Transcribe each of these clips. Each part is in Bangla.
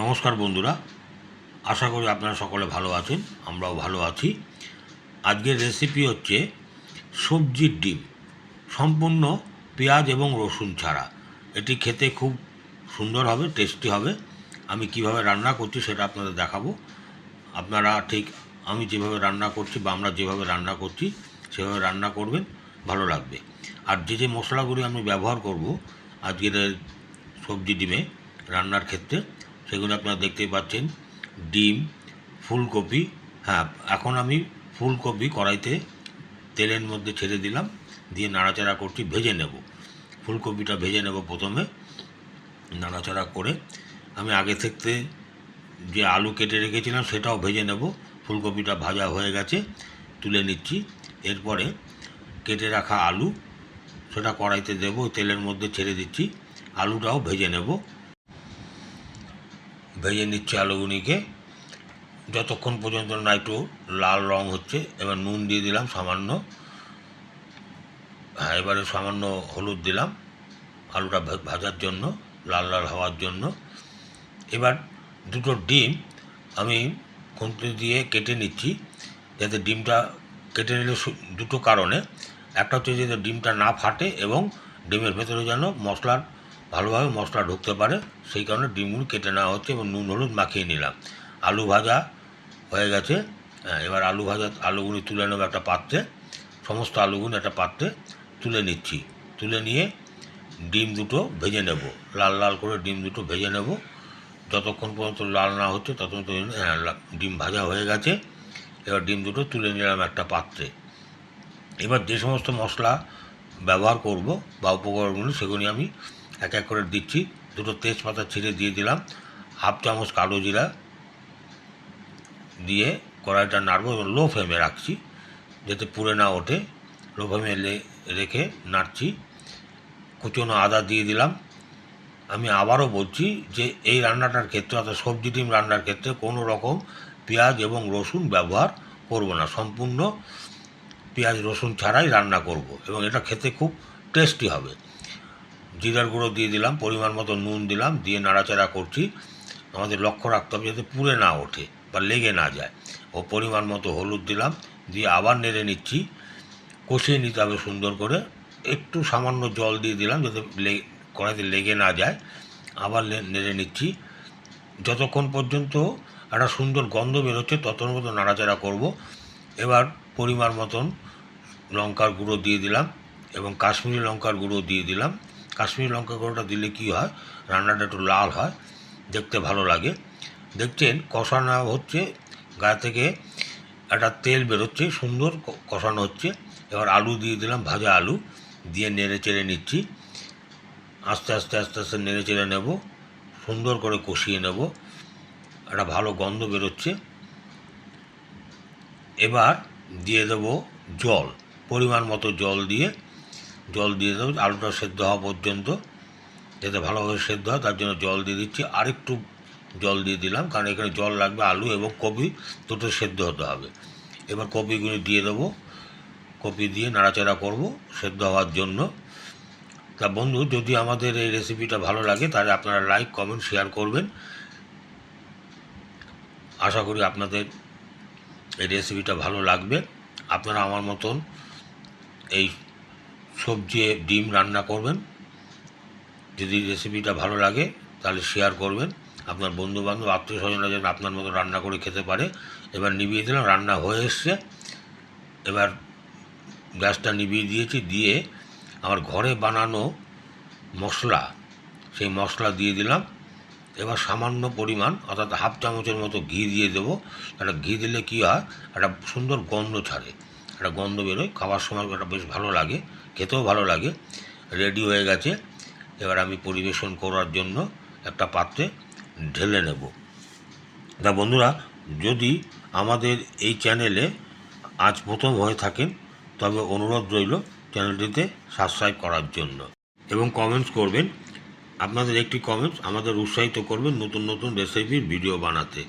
নমস্কার বন্ধুরা, আশা করি আপনারা সকলে ভালো আছেন, আমরাও ভালো আছি। আজকের রেসিপি হচ্ছে সবজির ডিম, সম্পূর্ণ পেঁয়াজ এবং রসুন ছাড়া। এটি খেতে খুব সুন্দর হবে টেস্টি হবে। আমি কীভাবে রান্না করছি সেটা আপনাদের দেখাবো। আপনারা ঠিক আমি যেভাবে রান্না করছি বা আমরা যেভাবে রান্না করছি, সেভাবে রান্না করবেন, ভালো লাগবে। আর যে যে মশলাগুলি আমি ব্যবহার করব আজকের সবজি ডিমে রান্নার ক্ষেত্রে সেগুলো আপনারা দেখতেই পাচ্ছেন। ডিম, ফুলকপি হ্যাঁ এখন আমি ফুলকপি কড়াইতে তেলের মধ্যে ছেড়ে দিলাম, দিয়ে নাড়াচাড়া করছি, ভেজে নেব। ফুলকপিটা ভেজে নেব প্রথমে, নাড়াচাড়া করে। আমি আগে থেকে যে আলু কেটে রেখেছিলাম সেটাও ভেজে নেব। ফুলকপিটা ভাজা হয়ে গেছে, তুলে নিচ্ছি। এরপরে কেটে রাখা আলু, সেটা কড়াইতে দেবো তেলের মধ্যে ছেড়ে দিচ্ছি। আলুটাও ভেজে নেব। ভেজে নিচ্ছি আলুগুনিকে। যতক্ষণ পর্যন্ত না একটু লাল রং হচ্ছে, এবার নুন দিয়ে দিলাম সামান্য। হ্যাঁ এবারে সামান্য হলুদ দিলাম আলুটা ভাজার জন্য, লাল লাল হওয়ার জন্য। এবার দুটো ডিম আমি খুন্তি দিয়ে কেটে নিচ্ছি, যাতে ডিমটা কেটে নিলে দুটো কারণে। একটা হচ্ছে যাতে ডিমটা না ফাটে এবং ডিমের ভেতরে যেন মশলার ভালোভাবে মশলা ঢুকতে পারে সেই কারণে ডিমগুলো কেটে নেওয়া হচ্ছে এবং নুন হলুদ মাখিয়ে নিলাম। আলু ভাজা হয়ে গেছে। হ্যাঁ, এবার আলু ভাজা আলুগুলি তুলে নেব একটা পাত্রে। সমস্ত আলুগুলো একটা পাত্রে তুলে নিচ্ছি। তুলে নিয়ে ডিম দুটো ভেজে নেব। লাল লাল করে ডিম দুটো ভেজে নেব। যতক্ষণ পর্যন্ত লাল না হচ্ছে ততক্ষণ হ্যাঁ ডিম ভাজা হয়ে গেছে। এবার ডিম দুটো তুলে নিলাম একটা পাত্রে। এবার যে সমস্ত মশলা ব্যবহার করব বা উপকরণগুলো সেগুলি আমি এক এক করে দিচ্ছি। দুটো তেজপাতা ছিঁড়ে দিয়ে দিলাম। হাফ চামচ কালো জিরা দিয়ে কড়াইটা নাড়বো এবং লো ফ্লেমে রাখছি যাতে পুড়ে না ওঠে। লো ফ্লেমে রেখে নাড়ছি। কুচনো আদা দিয়ে দিলাম। আমি আবারও বলছি যে এই রান্নাটার ক্ষেত্রে অর্থাৎ সবজি ডিম রান্নার ক্ষেত্রে কোনো রকম পেঁয়াজ এবং রসুন ব্যবহার করব না। সম্পূর্ণ পেঁয়াজ রসুন ছাড়াই রান্না করব এবং এটা খেতে খুব টেস্টি হবে। জিরার গুঁড়ো দিয়ে দিলাম, পরিমাণ মতো নুন দিলাম, দিয়ে নাড়াচাড়া করছি। আমাদের লক্ষ্য রাখতে হবে যাতে পুড়ে না ওঠে বা লেগে না যায়। ও পরিমাণ মতো হলুদ দিলাম, দিয়ে আবার নেড়ে নিচ্ছি। কষিয়ে নিতে হবে সুন্দর করে। একটু সামান্য জল দিয়ে দিলাম যাতে কড়াইতে লেগে না যায়। আবার নেড়ে নিচ্ছি। যতক্ষণ পর্যন্ত একটা সুন্দর গন্ধ বেরোচ্ছে, ততক্ষণ মতো নাড়াচাড়া করব। এবার পরিমাণ মতন লঙ্কার গুঁড়ো দিয়ে দিলাম এবং কাশ্মীরি লঙ্কার গুঁড়ো দিয়ে দিলাম। কাশ্মীরি লঙ্কা গুঁড়োটা দিলে কি হয়? রান্নাটা একটু লাল হয়, দেখতে ভালো লাগে। দেখছেন, কষানো হচ্ছে গা থেকে একটা তেল বেরোচ্ছে, সুন্দর কষানো হচ্ছে। এবার আলু দিয়ে দিলাম, ভাজা আলু, দিয়ে নেড়ে চেড়ে নিচ্ছি। আস্তে আস্তে আস্তে আস্তে নেড়ে চেড়ে নেব, সুন্দর করে কষিয়ে নেব। একটা ভালো গন্ধ বেরোচ্ছে। এবার দিয়ে দেব জল, পরিমাণ মতো জল দিয়ে জল দিয়ে দেবো, আলুটা সেদ্ধ হওয়া পর্যন্ত, যাতে ভালোভাবে সেদ্ধ হয়, তার জন্য জল দিয়ে দিচ্ছি। আরেকটু জল দিয়ে দিলাম, কারণ এখানে জল লাগবে, আলু এবং কপি দুটো সেদ্ধ হতে হবে। এবার কপিগুলি দিয়ে দেবো, কপি দিয়ে নাড়াচাড়া করব সেদ্ধ হওয়ার জন্য। তা বন্ধু, যদি আমাদের এই রেসিপিটা ভালো লাগে, তাহলে আপনারা লাইক কমেন্ট শেয়ার করবেন। আশা করি আপনাদের এই রেসিপিটা ভালো লাগবে। আপনারা আমার মতন এই সবজি, ডিম রান্না করবেন। যদি রেসিপিটা ভালো লাগে, তাহলে শেয়ার করবেন। আপনার বন্ধু বান্ধব আত্মীয় স্বজনরা যেন আপনার মতো রান্না করে খেতে পারে। এবার নিভিয়ে দিলাম, রান্না হয়ে এসছে। এবার গ্যাসটা নিভিয়ে দিয়েছি, দিয়ে আমার ঘরে বানানো মশলা, সেই মশলা দিয়ে দিলাম। এবার সামান্য পরিমাণ, অর্থাৎ হাফ চামচের মতো ঘি দিয়ে দেবো। একটা ঘি দিলে কী হয়, একটা সুন্দর গন্ধ ছাড়ে। একটা গন্ধ বেরোয় খাওয়ার সময় একটা বেশ ভালো লাগে। খেতেও ভালো লাগে। রেডি হয়ে গেছে। এবার আমি পরিবেশন করার জন্য একটা পাত্রে ঢেলে নেব। তা বন্ধুরা, যদি আমাদের এই চ্যানেলে আজ প্রথম হয়ে থাকেন, তবে অনুরোধ রইল চ্যানেলটিতে সাবস্ক্রাইব করার জন্য। এবং কমেন্টস করবেন। আপনাদের একটি কমেন্টস আমাদের উৎসাহিত করবেন নতুন নতুন রেসিপির ভিডিও বানাতে।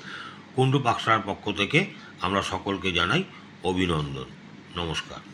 কুণ্ডু পাকসার পক্ষ থেকে আমরা সকলকে জানাই অভিনন্দন। নমস্কার।